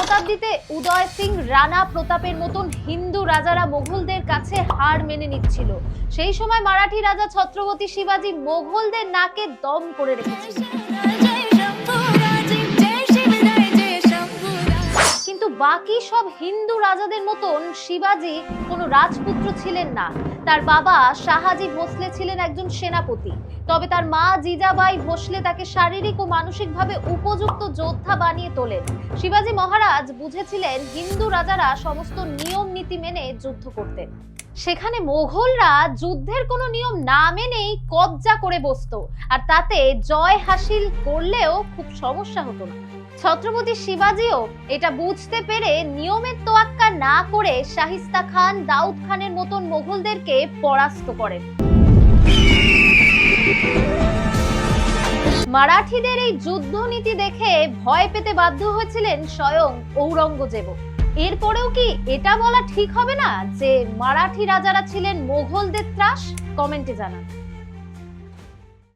শতাব্দীতে উদয় সিং, রানা প্রতাপের মতন হিন্দু রাজারা মোঘলদের কাছে হার মেনে নিচ্ছিল। সেই সময় মারাঠি রাজা ছত্রপতি শিবাজী মোঘলদের নাকে দম করে রেখেছিল বাকি সব হিন্দু রাজাদের মতন শিবাজি কোনো রাজপুত্র ছিলেন না। তার বাবা শাহাজি ভোসলে ছিলেন একজন সেনাপতি। তবে তার মা জিজাবাই ভোসলে তাকে শারীরিক ও মানসিকভাবে উপযুক্ত যোদ্ধা বানিয়ে তোলেন। শিবাজি মহারাজ বুঝেছিলেন হিন্দু রাজারা সমস্ত নিয়ম নীতি মেনে যুদ্ধ করতেন। সেখানে মোঘলরা যুদ্ধের কোনো নিয়ম না মেনেই কবজা করে বসতো। আর তাতে জয় হাসিল করলেও খুব সমস্যা হতো না। ছত্রপতি শিবাজিও এটা বুঝতে পেরে নিয়মের তোয়াক্কা না করে শাহিস্তা খান, দাউদ খানের মতন মোঘলদেরকে পরাস্ত করেন। মারাঠিদের এই যুদ্ধনীতি দেখে ভয় পেতে বাধ্য হয়েছিলেন স্বয়ং ঔরঙ্গজেব এরপরেও কি এটা বলা ঠিক হবে না যে মারাঠি রাজারা ছিলেন মোঘলদের ত্রাস? কমেন্টে জানান।